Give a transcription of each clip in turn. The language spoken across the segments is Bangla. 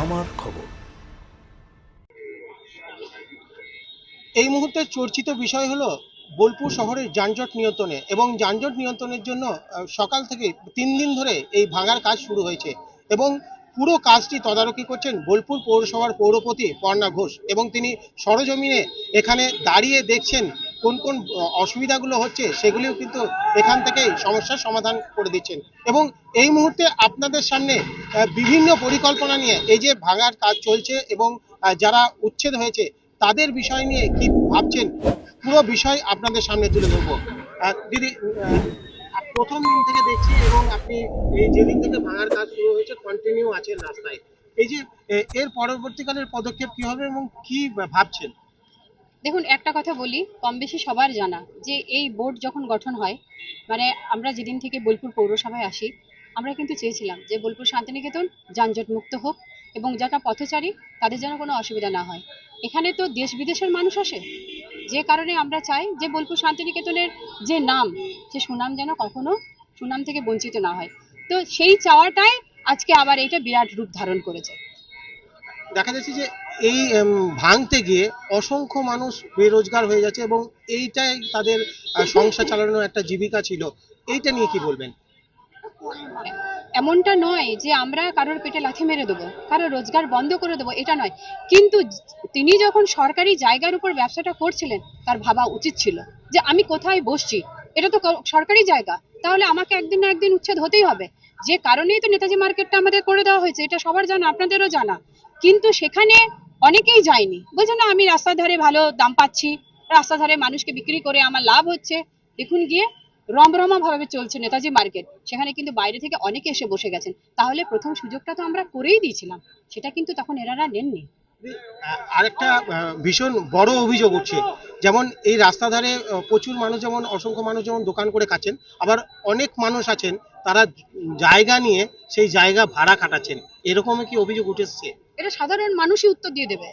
আমার খবর। এই মুহূর্তে চর্চিত বিষয় হলো বোলপুর শহরের যানজট নিয়ন্ত্রণে এবং যানজট নিয়ন্ত্রণের জন্য সকাল থেকে তিন দিন ধরে এই ভাঙার কাজ শুরু হয়েছে এবং পুরো কাজটি তদারকি করছেন বোলপুর পৌরসভার পৌরপতি পর্ণা ঘোষ এবং তিনি সরজমিনে এখানে দাঁড়িয়ে দেখছেন কোন কোন অসুবিধাগুলো হচ্ছে সেগুলিও কিন্তু এখান থেকেই সমস্যার সমাধান করে দিচ্ছেন। এবং এই মুহূর্তে আপনাদের সামনে বিভিন্ন পরিকল্পনা নিয়ে এই যে ভাঙার কাজ চলছে এবং যারা উচ্ছেদ হয়েছে, তাদের বিষয় নিয়ে কি ভাবছেন? পুরো বিষয় আপনাদের সামনে তুলে ধরবো। দিদি প্রথম দিন থেকে দেখছি এবং আপনি এই যেদিন থেকে ভাঙার কাজ শুরু হয়েছে কন্টিনিউ আছেন রাস্তায়। এই যে এর পরবর্তীকালের পদক্ষেপ কি হবে এবং কি ভাবছেন? দেখুন, একটা কথা বলি কম বেশি সবার জানা যে এই বোর্ড যখন গঠন হয় মানে আমরা যেদিন থেকে বোলপুর পৌরসভায় আসি আমরা কিন্তু চেয়েছিলাম যে বোলপুর শান্তিনিকেতন যানজট মুক্ত হোক এবং যারা পথচারী, তাদের যেন কোনো অসুবিধা না হয়। এখানে তো দেশ বিদেশের মানুষ আসে। যে কারণে আমরা চাই যে বোলপুর শান্তিনিকেতনের যে নাম, সে সুনাম যেন কখনো সুনাম থেকে বঞ্চিত না হয়। তো সেই চাওয়াটাই আজকে আবার এইটা বিরাট রূপ ধারণ করেছে। দেখা যাচ্ছে যে এই ভাঙতে গিয়ে অসংখ্য মানুষ বেরোজগার হয়ে যাচ্ছে এবং এইটাই তাদের সংসার চালানোর একটা জীবিকা ছিল। এইটা নিয়ে কি বলবেন? এমনটা নয় যে আমরা কারোর পেটে লাথি মেরে দেবো কারোর রোজগার বন্ধ করে দেবো, এটা নয়। কিন্তু তিনি যখন সরকারি জায়গার উপর ব্যবসাটা করছিলেন, তার ভাবা উচিত ছিল যে আমি কোথায় বসছি। এটা তো সরকারি জায়গা, তাহলে আমাকে একদিন না একদিন উচ্ছেদ হতেই হবে। যে কারণেই তো নেতাজি মার্কেটটা আমাদের করে দেওয়া হয়েছে, এটা সবার জানা, আপনাদেরও জানা। কিন্তু সেখানে অনেকেই যায়নি। বলছে, না, আমি রাস্তার ধারে ভালো দাম পাচ্ছি। রাস্তার ধারে মানুষকে বিক্রি করে আমার লাভ হচ্ছে। দেখুন গিয়ে রমরমা ভাবে চলছে নেতাজি মার্কেট। সেখানে কিন্তু বাইরে থেকে অনেকে এসে বসে গেছেন। তাহলে প্রথম সুযোগটা তো আমরা করেই দিয়েছিলাম। সেটা কিন্তু তখন এনারা নেননি। আরেকটা ভীষণ বড় অভিযোগ উঠছে। যেমন এই রাস্তা ধারে প্রচুর মানুষ যেমন অসংখ্য মানুষ যেমন দোকান করে খাচ্ছেন আবার অনেক মানুষ আছেন তারা জায়গা নিয়ে সেই জায়গা ভাড়া কাটাচ্ছেন এরকম কি অভিযোগ উঠেছে? এটা সাধারণ মানুষই উত্তর দিয়ে দেবে।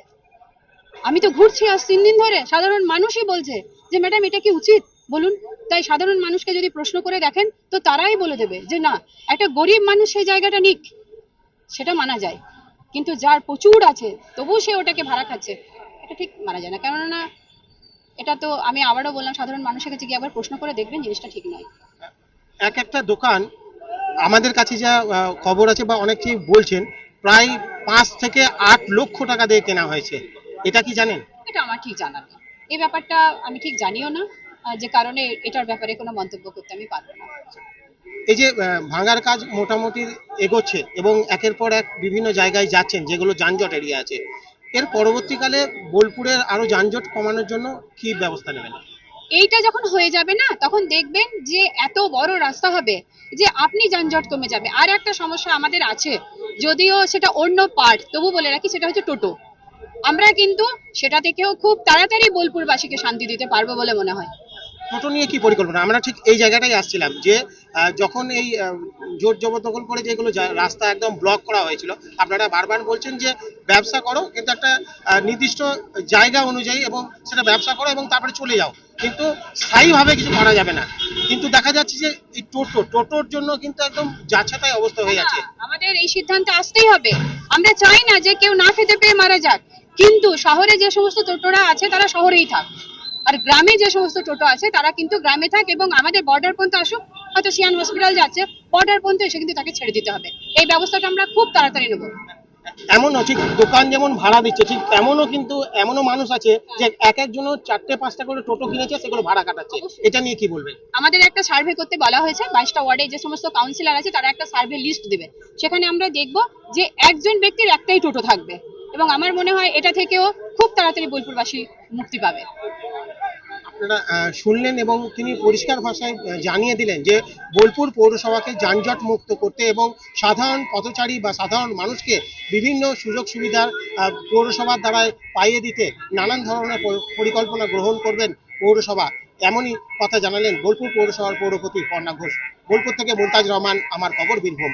আমি তো ঘুরছি আজ তিন দিন ধরে। সাধারণ মানুষই বলছে যে ম্যাডাম এটা কি উচিত? বলুন তাই সাধারণ মানুষকে যদি প্রশ্ন করে দেখেন তো তারাই বলে দেবে যে না একটা গরিব মানুষ সেই জায়গাটা নিক সেটা মানা যায়। কিন্তু যার প্রচুর আছে তবুও সে ওটাকে ভাড়া খাচ্ছে এটা ঠিক মানা যায় না। কেননা এটা তো আমি আবারও বললাম সাধারণ মানুষের কাছে গিয়ে আবার প্রশ্ন করে দেখবেন জিনিসটা ঠিক নয়। এক একটা দোকান আমাদের কাছে যা খবর আছে বা অনেকেই বলছেন প্রায় পাঁচ থেকে আট লক্ষ টাকা দিয়ে কেনা হয়েছে। এটা কি জানেন? এটা আমার ঠিক জানা নেই। এই ব্যাপারটা আমি ঠিক জানিও না। যে কারণে এটার ব্যাপারে কোনো মন্তব্য করতে আমি পারব না। এই যে ভাঙার কাজ মোটামুটি এগোচ্ছে এবং একের পর এক বিভিন্ন জায়গায় যাচ্ছেন যেগুলো যানজট এরিয়া আছে এর পরবর্তীকালে বোলপুরের আরও যানজট কমানোর জন্য কি ব্যবস্থা নেবেন? এইটা যখন হয়ে যাবে না তখন দেখবেন যে এত বড় রাস্তা হবে যে আপনি যানজট কমে যাবে। আর একটা সমস্যা আমাদের আছে যদিও সেটা অন্য পার্ট তবু বলে রাখি সেটা হচ্ছে টোটো। আমরা কিন্তু সেটা থেকেও খুব তাড়াতাড়ি বোলপুরবাসীকে শান্তি দিতে পারব বলে মনে হয়। টোটো নিয়ে কি পরিকল্পনা? আমরা ঠিক এই জায়গাটাই আসছিলাম যে যখন এই জোর জবরদখল করে যেগুলো রাস্তা একদম ব্লক করা হয়েছিল, আপনারা বারবার বলছেন যে ব্যবসা করো, কিন্তু একটা নির্দিষ্ট জায়গা অনুযায়ী এবং সেটা ব্যবসা করো এবং তারপরে চলে যাও। কিন্তু স্থায়ীভাবে কিছু করা যাবে না। কিন্তু দেখা যাচ্ছে যে এই টোটো, টোটোর জন্য কিন্তু একদম যাচ্ছাতাই অবস্থা হয়ে যাচ্ছে। আমাদের এই সিদ্ধান্তে আসতেই হবে। আমরা চাই না যে কেউ না খেতে পেয়ে মারা যাক। কিন্তু শহরে যে সমস্ত টোটোরা আছে, তারা শহরেই থাক। আর গ্রামে যে সমস্ত টোটো আছে তারা কিন্তু গ্রামে থাক এবং আমাদের বর্ডার পর্যন্ত আসুক হয়তো সিয়ান হসপিটাল যাচ্ছে বর্ডার পর্যন্ত এসে কিন্তু তাকে ছেড়ে দিতে হবে। এই ব্যবস্থাটা আমরা খুব তাড়াতাড়ি নেব। এমনও ঠিক দোকান যেমন ভাড়া দিচ্ছে ঠিক তেমনও কিন্তু এমনও মানুষ আছে যে এক একজনও চারটে পাঁচটা করে টোটো কিনেছে সেগুলো ভাড়া কাটাচ্ছে। এটা নিয়ে কি বলবেন? আমাদের একটা সার্ভে করতে বলা হয়েছে বাইশটা ওয়ার্ডে যে সমস্ত কাউন্সিলর আছে তারা একটা সার্ভে লিস্ট দেবে। সেখানে আমরা দেখব যে একজন ব্যক্তির একটাই টোটো থাকবে। এবং আমার মনে হয় এটা থেকেও খুব তাড়াতাড়ি বোলপুরবাসী মুক্তি পাবে। শুনলেন এবং তিনি পরিষ্কার ভাষায় জানিয়ে দিলেন যে বোলপুর পৌরসভাকে যানজট মুক্ত করতে এবং সাধারণ পথচারী বা সাধারণ মানুষকে বিভিন্ন সুযোগ সুবিধা পৌরসভার দ্বারায় পাইয়ে দিতে নানান ধরনের পরিকল্পনা গ্রহণ করবেন পৌরসভা। এমনই কথা জানালেন বোলপুর পৌরসভার পৌরপতি পর্ণা ঘোষ। বোলপুর থেকে মুমতাজ রহমান, আমার খবর বীরভূম।